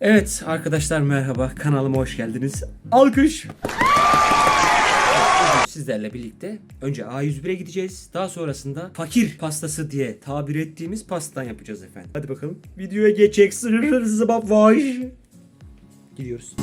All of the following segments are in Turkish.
Evet arkadaşlar merhaba kanalıma hoş geldiniz. Alkış. Sizlerle birlikte önce A101'e gideceğiz. Daha sonrasında fakir pastası diye tabir ettiğimiz pastadan yapacağız efendim. Hadi bakalım. Videoya. Zıbap vay. Gidiyoruz.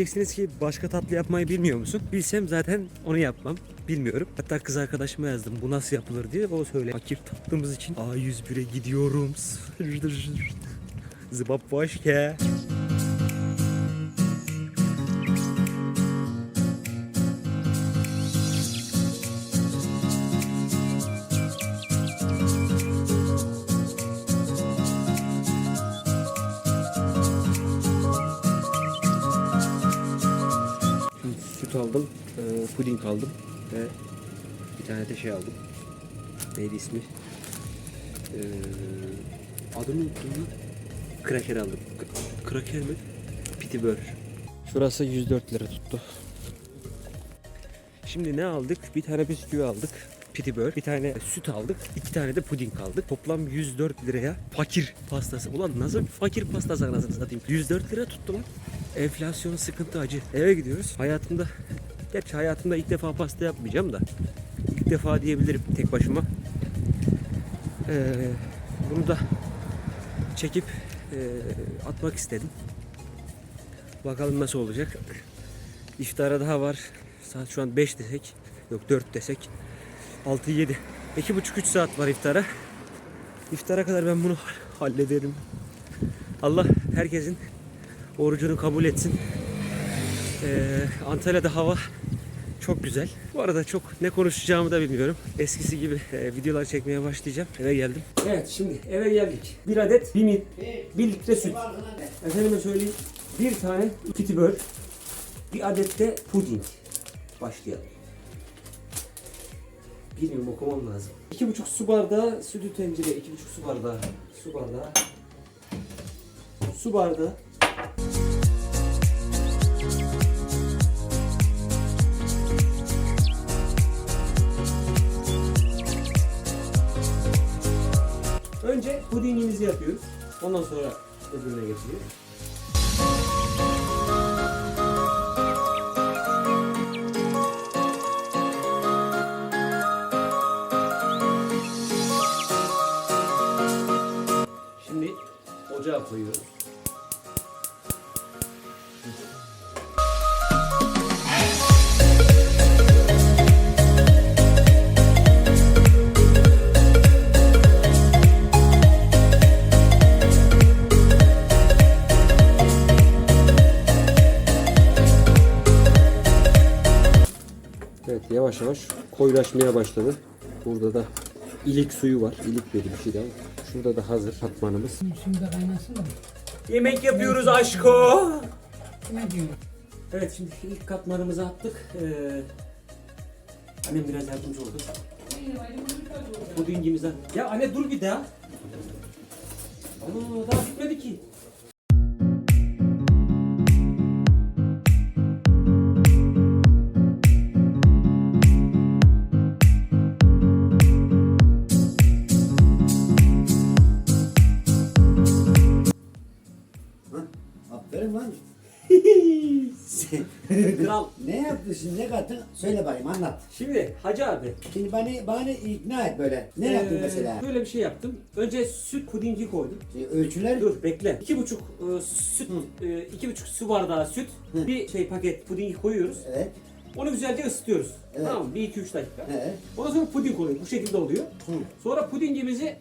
Diyeceksiniz ki başka tatlı yapmayı bilmiyor musun? Bilsem zaten onu yapmam. Bilmiyorum. Hatta kız arkadaşıma yazdım bu nasıl yapılır diye. O söyle. Fakir tatlımız için A101'e gidiyorum. Zıbap başka. Aldım, e, puding aldım ve bir tane de şey aldım. Neydi ismi? E, adını unuttum. Kraker aldım. Kraker mi? Pitibör. Şurası 104 lira tuttu. Şimdi ne aldık? Bir tane bisküvi aldık. Pitibör. Bir tane süt aldık. iki tane de puding aldık. Toplam 104 liraya fakir pastası. Ulan nasıl fakir pastası anasını satayım. 104 lira tuttu lan. Enflasyon sıkıntı acı. Eve gidiyoruz. Hayatımda Gerçi hayatımda ilk defa pasta yapmayacağım da ilk defa diyebilirim tek başıma. Ee, bunu da çekip e, atmak istedim. Bakalım nasıl olacak. İftara daha var. Saat şu an 5 desek. Yok 4 desek. 6 7. 2,5-3 saat var iftara. İftara kadar ben bunu hallederim. Allah herkesin orucunu kabul etsin. Ee, Antalya'da hava çok güzel. Bu arada çok ne konuşacağımı da bilmiyorum. Eskisi gibi e, videolar çekmeye başlayacağım. Eve geldim. Evet şimdi eve geldik. Bir adet bir, mi, bir litre süt. Efendime söyleyeyim. Bir tane pitibör. Bir adet de puding. Başlayalım. Bilmiyorum okumam lazım. İki buçuk su bardağı sütü tencere. iki buçuk su bardağı. Su bardağı. Su bardağı. Önce pudingimizi yapıyoruz. Ondan sonra öbürüne geçiyoruz. Evet yavaş yavaş koyulaşmaya başladı. Burada da ilik suyu var. İlik dedi bir şey daha. Şurada da hazır katmanımız. Şimdi kaynasın da. Yemek yapıyoruz aşko. Ne diyor? Evet şimdi ilk katmanımızı attık. Ee, annem biraz yardımcı oldu. Pudingimizi Ya anne dur bir daha. Aa, daha bitmedi ki. Kral. ne yaptın şimdi ne kattın? Söyle bakayım anlat. Şimdi Hacı abi. Şimdi bana, bana ikna et böyle. Ne yaptın ee, mesela? Böyle bir şey yaptım. Önce süt pudingi koydum. Şey, ölçüler Dur bekle. İki buçuk e, süt, e, iki buçuk su bardağı süt, Hı. bir şey paket pudingi koyuyoruz. Evet. Onu güzelce ısıtıyoruz. Evet. Tamam mı? Bir iki üç dakika. Evet. Ondan sonra puding oluyor. Bu şekilde oluyor. Hı. Sonra pudingimizi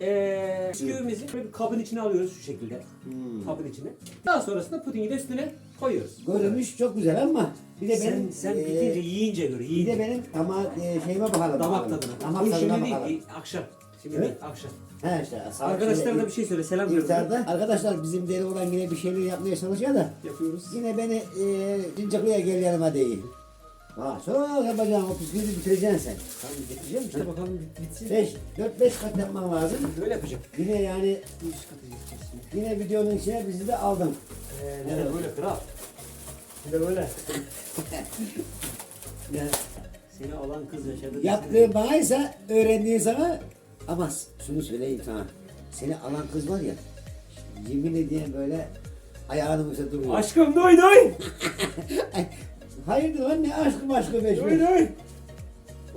eee bisküvimizi bir kabın içine alıyoruz şu şekilde. Hmm. Kabın içine. Daha sonrasında pudingi de üstüne koyuyoruz. Görünüş çok güzel ama bir de Sen, benim sen e, bitince yiyince göre bir yiyince. de benim ama e, şeyime bakalım. Damak bakalım. tadına. Damak Bu tadına şimdi bakalım. değil, akşam. Şimdi Evet. değil, akşam. He işte. Arkadaşlara şöyle da bir şey söyle, selam gönder. İftarda arkadaşlar bizim deli olan yine bir şeyler yapmaya çalışıyor da Yapıyoruz. yine beni e, Cincaklı'ya gel yanıma değil. Ha, sonra o bisküvi bitireceksin sen. Tamam getireceğim işte bakalım bit- bitsin. 5, 4, 5 kat yapman lazım. Böyle yapacağım. Yine yani Üst katı geçeceğiz yine videonun içine bizi de aldın. Ee, ne de böyle kral. Bir de böyle. ya seni alan kız yaşadı. Yaptığı bana ise öğrendiğin sana ama şunu söyleyeyim sana. Seni alan kız var ya yemin ediyorum böyle ayağının üstüne duruyor. Aşkım doy doy. Hayırdır lan ne aşkı maşkı beş doy.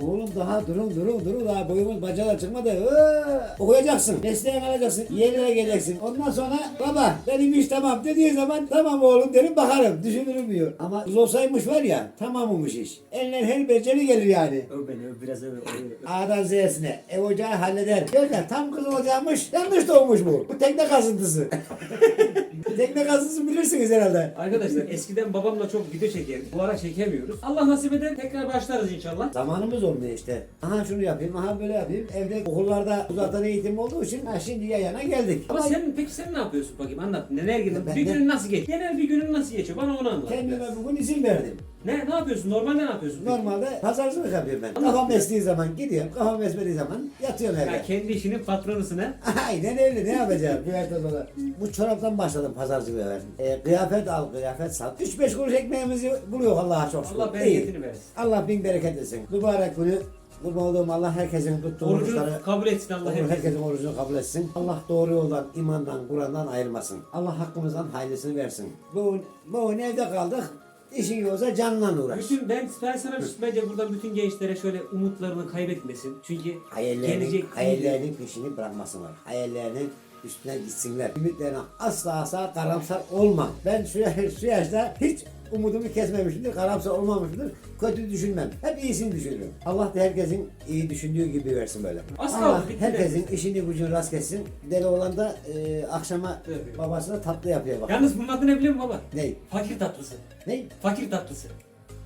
Oğlum daha durun durun durun daha boyumuz bacalar çıkmadı. Ee, okuyacaksın. Mesleğini alacaksın. Yerlere geleceksin. Ondan sonra baba benim iş tamam dediği zaman tamam oğlum derim bakarım. Düşünürüm diyor. Ama kız olsaymış var ya tamammış iş. Elinden her beceri gelir yani. Öv beni öv biraz öv. öv. A'dan Z'sine ev ocağı halleder. Görler tam kız olacakmış. Yanlış doğmuş bu. Bu tekne kazıntısı. tekne kazıntısı bilirsiniz herhalde. Arkadaşlar eskiden babamla çok video çekerdik. Bu ara çekemiyoruz. Allah nasip eder tekrar başlarız inşallah. Zamanımız olmuyor işte. Aha şunu yapayım, aha böyle yapayım. Evde okullarda uzaktan eğitim olduğu için ha şimdi yayana geldik. Ama sen peki sen ne yapıyorsun bakayım anlat. Neler girdin? Ben Bir de- günün nasıl geçiyor? Genel bir günün nasıl geçiyor? Bana onu anlat. Kendime bugün izin verdim. Ne ne yapıyorsun? Normalde ne yapıyorsun? peki? Normalde pazarcılık yapıyorum ben. Kafam estiği zaman gidiyorum, kafam esmediği zaman yatıyorum evde. Ya kendi işinin patronusun ha. Aynen öyle ne yapacağım bu yaşta sonra. Bu çoraptan başladım pazarcılığa ben. E, kıyafet al, kıyafet sat. 3-5 kuruş ekmeğimizi buluyor Allah'a çok şükür. Allah bereketini versin. Allah bin bereket etsin. Mübarek günü kurban olduğum Allah herkesin tuttuğu oruçları Orucunu kabul etsin Allah Allah herkesin. herkesin orucunu kabul etsin. Allah doğru yoldan, imandan, Kur'an'dan ayırmasın. Allah hakkımızdan hayırlısını versin. Bu, bu evde kaldık. İşin yoksa canla uğraş. Bütün ben, ben sana bence buradan bütün gençlere şöyle umutlarını kaybetmesin. Çünkü Hayallerinin, gelecek hayallerinin peşini bırakmasınlar. Hayallerinin üstüne gitsinler. Ümitlerine asla asla karamsar olma. Ben şu, şu yaşta hiç umudumu kesmemişimdir, karamsar olmamışımdır. Kötü düşünmem. Hep iyisini düşünürüm. Allah da herkesin iyi düşündüğü gibi versin böyle. Az Allah herkesin işini gücünü rast kessin. Deli olan da e, akşama Evet. babasına tatlı yapıyor bak. Yalnız bunun adı ne biliyor musun baba? Ne? Fakir tatlısı. Ne? Fakir tatlısı.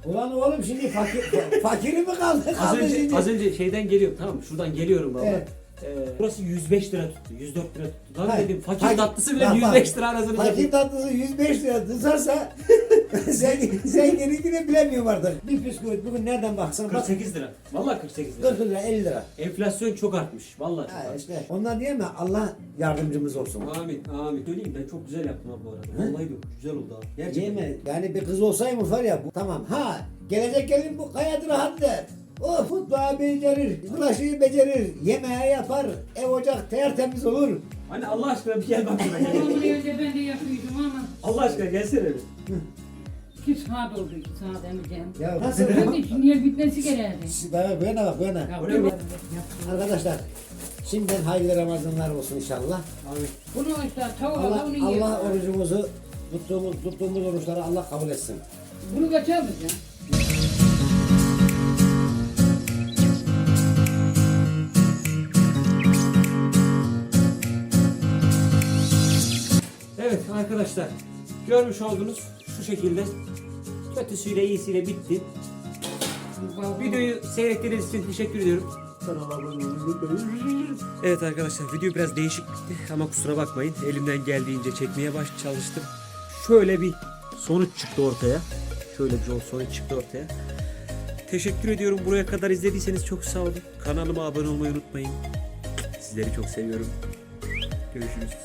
Ulan oğlum şimdi fakir, fakiri mi kaldı? Az kaldı önce, şimdi. az önce şeyden geliyorum tamam mı? Şuradan geliyorum baba. Evet. Ee, burası 105 lira tuttu. 104 lira tuttu. Lan Hayır. dedim fakir Fakir- tatlısı bile Bak, bak. 105 lira arasını Fakir tatlısı 105 lira tutarsa zengin, zenginlikini bilemiyorum artık. Bir bisküvit bugün nereden baksan bak 48 lira. Vallahi 48 lira. 40 lira 50 lira. Enflasyon çok artmış. Vallahi çok Ha artmış. işte ondan diye mi Allah yardımcımız olsun. Amin, amin. Söyleyeyim ben çok güzel yaptım abi bu arada. Vallahi diyorum güzel oldu abi. Gerçekten. Değil mi? Yani bir kız olsaymış var ya bu, tamam ha gelecek gelin bu kayadır rahat der. O futbolu becerir, bulaşığı becerir, yemeği yapar, ev ocak tertemiz olur. Hani Allah aşkına bir gel bak buraya. Önce ben de yapıyordum ama Allah aşkına gelsene bir. iki saat oldu iki saat emeceğim. Ya nasıl? Ben de şimdi bitmesi gerekti. Bana bu yana bak bu yana. Ya bunu bak. Arkadaşlar şimdiden hayırlı Ramazanlar olsun inşallah. Amin. Bunu işte tavuğa Allah, da bunu yiyor. Allah orucumuzu tuttuğumuz, tuttuğumuz oruçları Allah kabul etsin. Bunu kaç alacağım? Arkadaşlar görmüş olduğunuz şu şekilde kötüsüyle iyisiyle bitti. Videoyu seyrettiğiniz için teşekkür ediyorum. Evet arkadaşlar video biraz değişik bitti ama kusura bakmayın elimden geldiğince çekmeye baş çalıştım. Şöyle bir sonuç çıktı ortaya. Şöyle bir sonuç çıktı ortaya. Teşekkür ediyorum buraya kadar izlediyseniz çok sağ olun. Kanalıma abone olmayı unutmayın. Sizleri çok seviyorum. Görüşürüz.